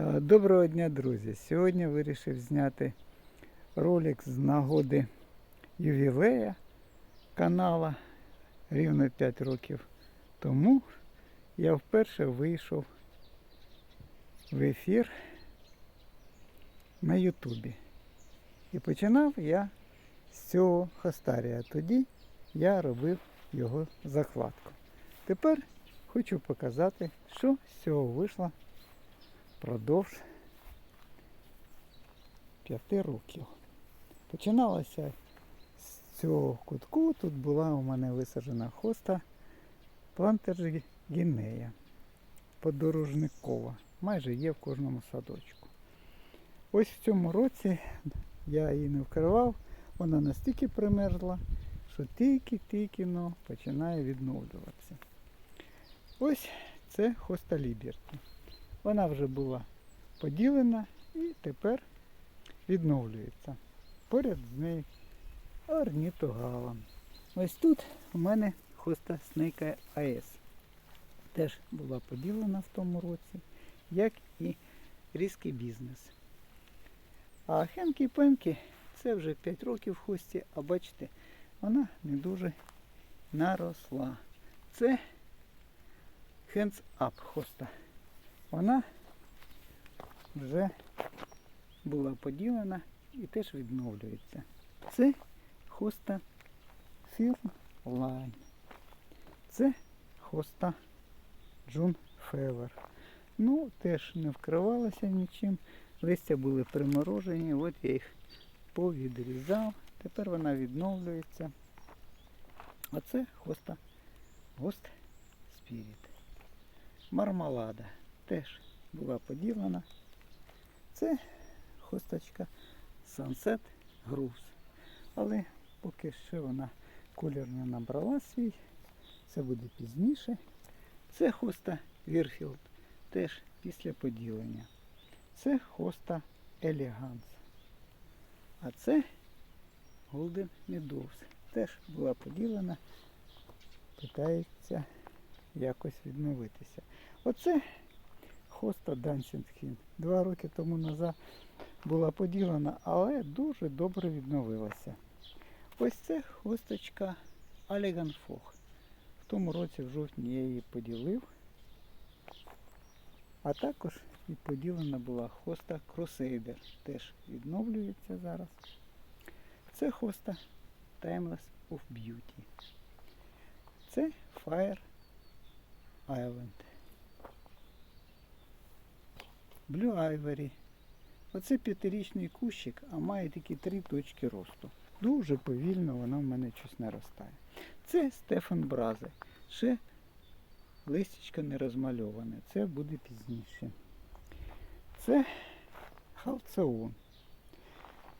Е, Доброго дня, друзі! Сьогодні вирішив зняти ролик з нагоди ювілея канала рівно 5 років тому. Я вперше вийшов в ефір на Ютубі. І починав я з цього хастарія. Тоді я робив його закладку. Тепер хочу показати, що з цього вийшло впродовж п'яти років. Починалося з цього кутку. Тут була у мене висаджена хоста плантер гінея подорожникова. Майже є в кожному садочку. Ось в цьому році я її не вкривав, вона настільки примерзла, що тільки-тільки починає відновлюватися. Ось це хоста Ліберті. Вона вже була поділена і тепер відновлюється. Поряд з нею орнітогалом. Ось тут у мене хоста Снейка АЕС. Теж була поділена в тому році, як і різкий бізнес. А Хенкі Пенкі це вже 5 років в хості, а бачите, вона не дуже наросла. Це Up хоста. Вона вже була поділена і теж відновлюється. Це хоста Firm Line. Це хоста Джун Февер. Ну, теж не вкривалося нічим. Листя були приморожені, от я їх повідрізав. Тепер вона відновлюється. А це хоста Гост Спіріт. Мармалада теж була поділена. Це хосточка Sunset Grooves. Але поки що вона колір не набрала свій. Це буде пізніше. Це хоста Вірфілд. Теж після поділення. Це хоста Elegance. А це Golden Meadows. Теж була поділена. Питається якось відновитися. Оце хоста Skin. Два роки тому назад була поділена, але дуже добре відновилася. Ось це хосточка Аліган Фох. В тому році в жовтні я її поділив. А також і поділена була хоста Crusader. Теж відновлюється зараз. Це хоста Timeless of Beauty. Це Fire Island. Blue Ivory. Оце п'ятирічний кущик, а має такі три точки росту. Дуже повільно воно в мене щось наростає. Це Стефан Бразе. Ще листячко не розмальоване. Це буде пізніше. Це халцеон.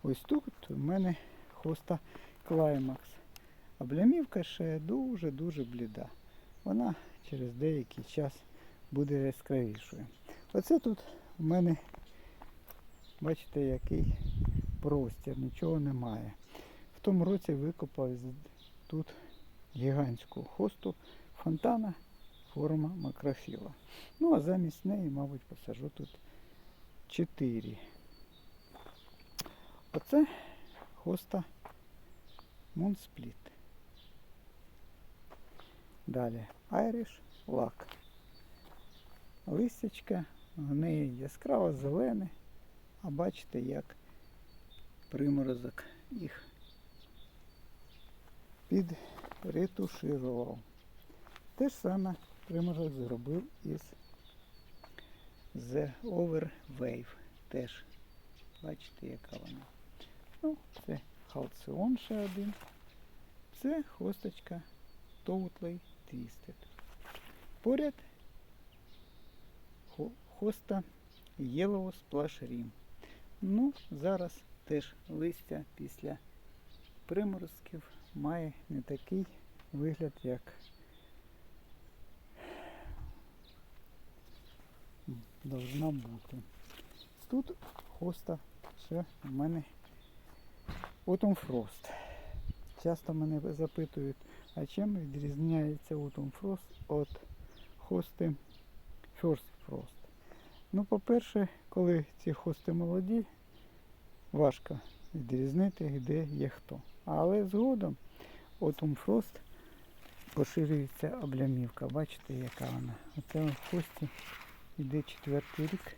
Ось тут у мене хоста Клаймакс. А блямівка ще дуже-дуже бліда. Вона через деякий час буде яскравішою. Оце тут у мене, бачите, який простір, нічого немає. В тому році викопав тут гігантську хосту фонтана форма макрофіла. Ну а замість неї, мабуть, посажу тут 4. Оце хоста Мунспліт. Далі Irish лак. Листячка в неї яскраво зелене, а бачите, як приморозок їх підретуширував. Те ж саме приморозок зробив із The Over Wave. Теж бачите, яка вона. Ну, це халціон ще один. Це хосточка Totally Twisted. Поряд хоста Yellow Splash Rim. Ну, зараз теж листя після приморозків має не такий вигляд, як должна бути. Тут хоста ще в мене Autumn Frost. Часто мене запитують, а чим відрізняється Autumn Frost від хости First Frost. Ну, по-перше, коли ці хости молоді, важко відрізнити, де є хто. Але згодом Frost поширюється облямівка. Бачите, яка вона. Оце в хості йде четвертий рік.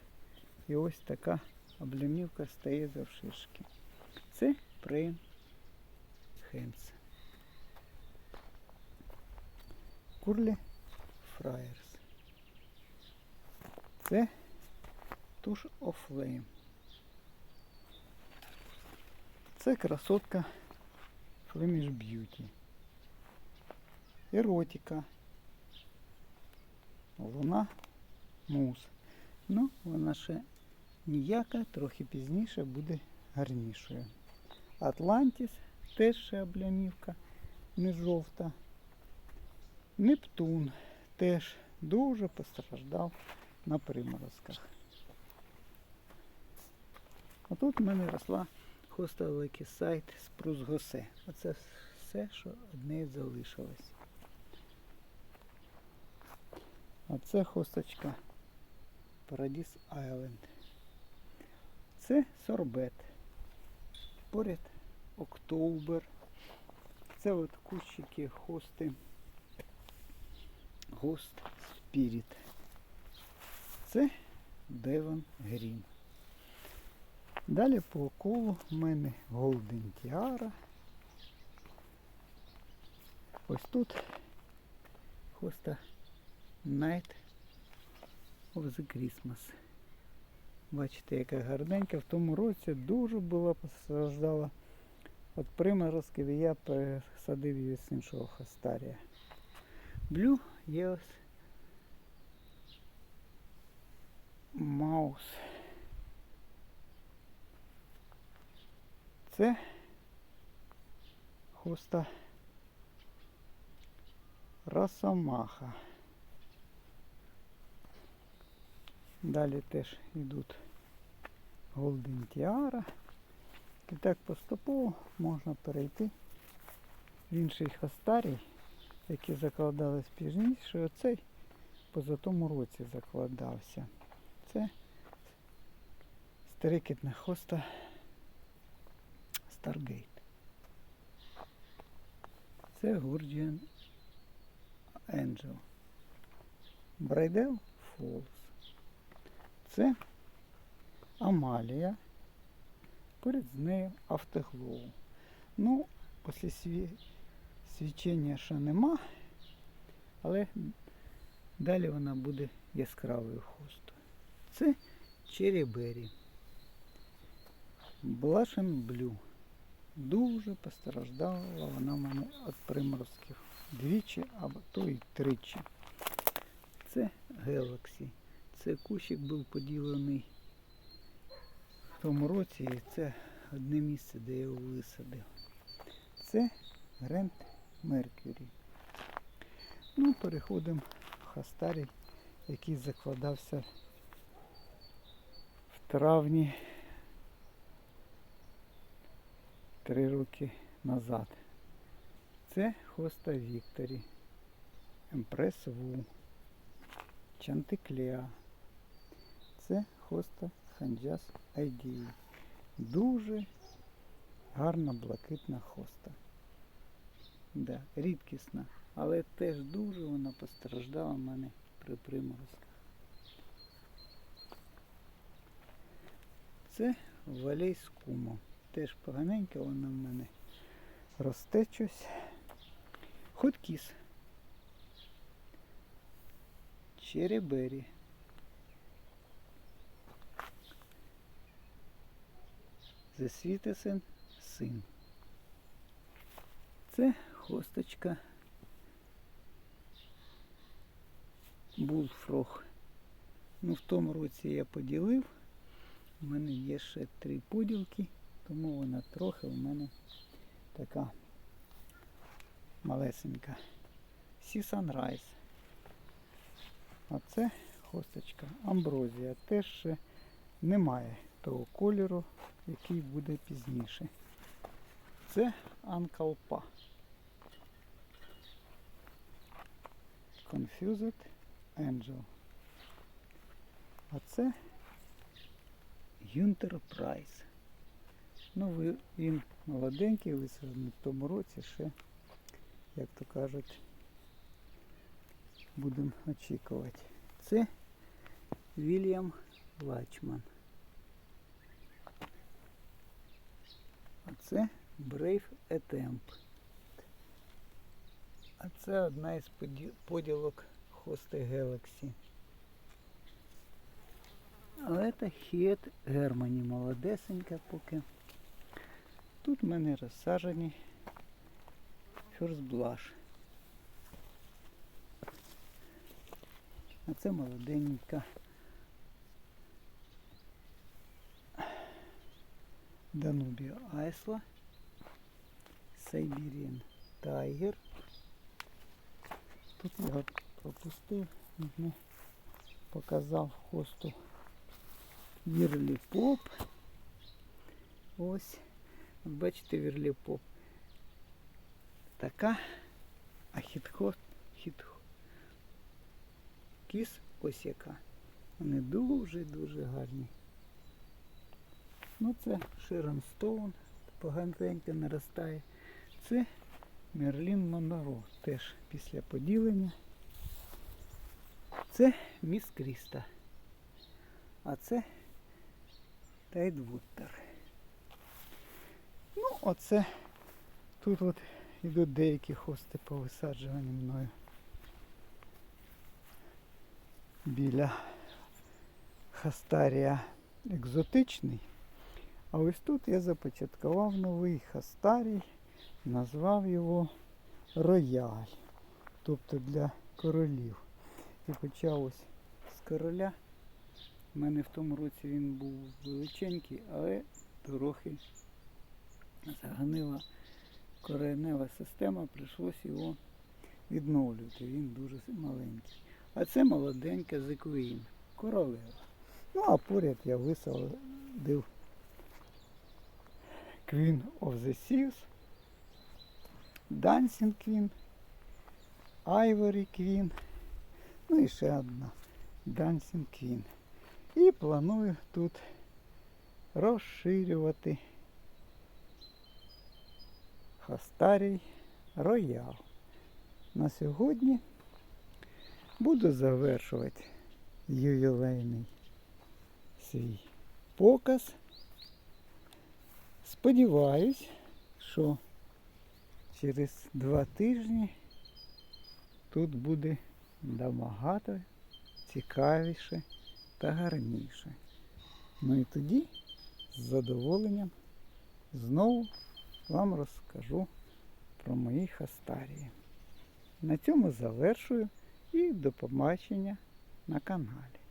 І ось така облямівка стає завширшки. Це Прейн Хенс. Курлі Фраєрс. Це туш Офлейм. Це красотка Flemish Beauty. Еротика. Луна мус. Ну, вона ще ніяка, трохи пізніше буде гарнішою. Атлантіс теж ще облямівка, не жовта. Нептун теж дуже постраждав на приморозках. А тут в мене росла хоста сайт спрус госе. Оце все, що від неї залишилось. А це хосточка Paradise Island. Це сорбет. Поряд Октобер. Це от кущики хости. Гост Спіріт. Це Девон Грін. Далі по колу в мене Голден Тіара. Ось тут хоста Night of the Christmas. Бачите, яка гарненька. В тому році дуже була постраждала від приморозків і я пересадив її з іншого хастарія. Блю є ось. Це хоста Росомаха. Далі теж йдуть Голден Тіара. І так поступово можна перейти в інший хастарій, який закладались пізніше. Оцей поза тому році закладався. Це стерикітна хоста Stargate. Це Guardian Angel. Брайдел Falls. Це Амалія. Поряд з нею автоглоу. Ну, після сві... свічення ще нема, але далі вона буде яскравою хостою. Це Черебері. Блашен Блю. Дуже постраждала вона в мене від приморозків. Двічі або то і тричі. Це Galaxy. Це кущик був поділений в тому році і це одне місце, де я його висадив. Це Grand Mercury. Ну, переходимо в Хастарій, який закладався в травні три роки назад. Це хоста Вікторі, Емпрес Ву, Чантиклеа. Це хоста Ханджас Айдії. Дуже гарна блакитна хоста. Да, рідкісна, але теж дуже вона постраждала в мене при приморозках. Це валей з кумом. Теж поганенька вона в мене росте щось. Хоткіс. Черебері. Засвітесен син. Це хосточка Булфрог. Ну, в тому році я поділив. У мене є ще три поділки, тому вона трохи у мене така малесенька. Сі Sunrise. А це хосточка Амброзія. Теж ще немає того кольору, який буде пізніше. Це Анкалпа. Confused Angel. А це Юнтер Прайс. Ну, він молоденький, висаджений в тому році ще, як то кажуть, будемо очікувати. Це Вільям Лачман. А це Brave Attempt. А це одна із поділок хости Galaxy. А це хіт Германі молодесенька поки. Тут в мене розсаджені First А це молоденька. Данубія Айсла. Siberian Tiger. Тут я пропустив, не показав хосту Вірлі Поп. Ось. От Бачите, Вірлі Поп. Така. А хітхот, хіт кіс ось яка. Вони дуже-дуже гарні. Ну це Широн Стоун, поганенько наростає. Це Мерлін Монро, теж після поділення. Це Міс Кріста. А це Тайдвуттер. Оце тут от ідуть деякі хости повисаджувані мною. Біля Хастарія екзотичний. А ось тут я започаткував новий хастарій, назвав його Рояль. Тобто для королів. І почав ось з короля. У мене в тому році він був величенький, але трохи загнила коренева система, прийшлося його відновлювати. Він дуже маленький. А це молоденька Queen, королева. Ну а поряд я висадив Queen of the Seas, Dancing Queen, Ivory Queen, ну і ще одна Dancing Queen. І планую тут розширювати Хастарій Роял. На сьогодні буду завершувати ювілейний свій показ. Сподіваюсь, що через два тижні тут буде набагато цікавіше та гарніше. Ну і тоді з задоволенням знову вам розкажу про мої хастарії. На цьому завершую і до побачення на каналі.